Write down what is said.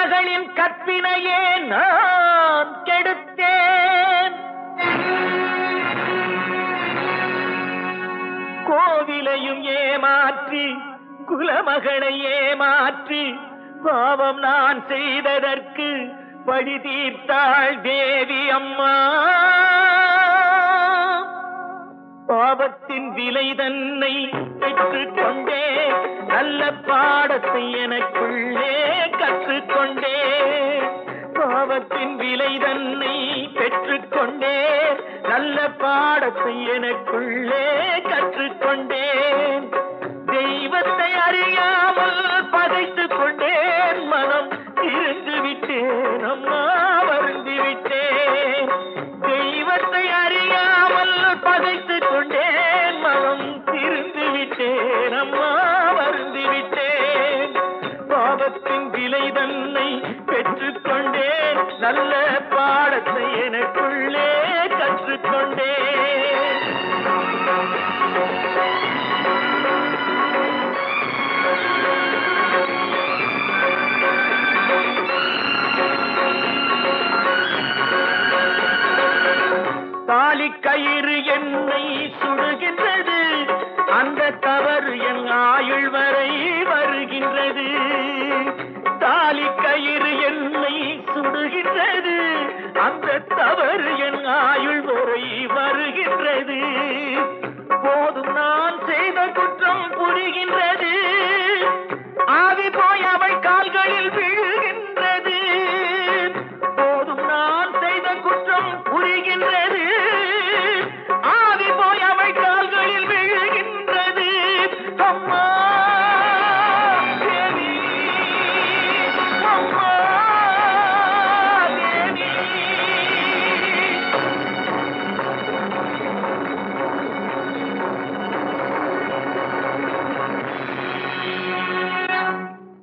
மகளின் கற்பினையே நான் கெடுத்தேன். கோவிலையும் ஏமாற்றி குலமகளை ஏமாற்றி பாவம் நான் செய்ததற்கு பழி தீர்த்தாள் தேவி அம்மா. பாவத்தின் விலை தன்னை பெற்றுக்கொண்டே நல்ல பாடத்தை எனக்குள்ளே கற்றுக்கொண்டே. பாவத்தின் விலை தன்னை பெற்றுக்கொண்டே நல்ல பாடத்தை எனக்குள்ளே கற்றுக்கொண்டேன் அம்மா வருந்திவிட்டேன். பாவத்தின் விலை தன்னை பெற்றுக்கொண்டேன். நல்ல பாடத்தை எனக்குள்ளே கற்றுக்கொண்டேன். கயிறு என்னை சுடுகின்றது. அந்த தவறு என் ஆயுள் வரை வருகின்றது. தாலி கயிறு என்னை சுடுகின்றது. அந்த தவறு